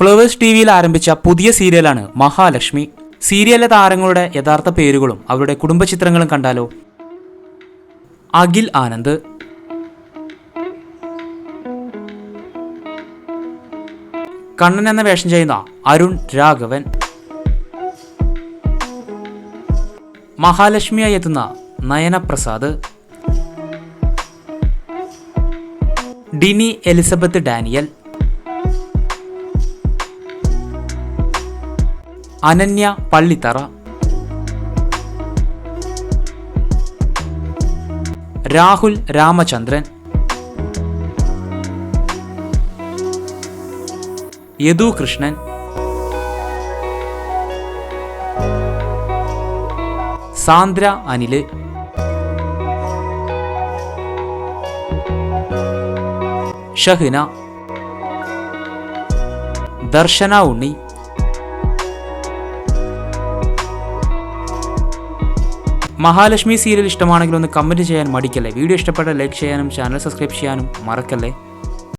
Flowers T വിയിൽ ആരംഭിച്ച പുതിയ സീരിയലാണ് മഹാലക്ഷ്മി. സീരിയലിലെ താരങ്ങളുടെ യഥാർത്ഥ പേരുകളും അവരുടെ കുടുംബ ചിത്രങ്ങളും കണ്ടാലോ? അഖിൽ ആനന്ദ്. കണ്ണൻ എന്ന വേഷം ചെയ്യുന്ന അരുൺ രാഘവൻ. മഹാലക്ഷ്മിയായി എത്തുന്ന Nayanaprasad. Dini Elizabeth Daniel. Ananya Pallithara. Rahul Ramachandran. Yadu Krishnan. Sandra Anil. Shahna. Darshana Unni. Mahalakshmi serial ഇഷ്ടമാണെങ്കിൽ ഒന്ന് കമന്റ് ചെയ്യാൻ മടിക്കല്ലേ? വീഡിയോ ഇഷ്ടപ്പെട്ട ലൈക്ക് ചെയ്യാനും ചാനൽ സബ്സ്ക്രൈബ് ചെയ്യാനും മറക്കല്ലേ?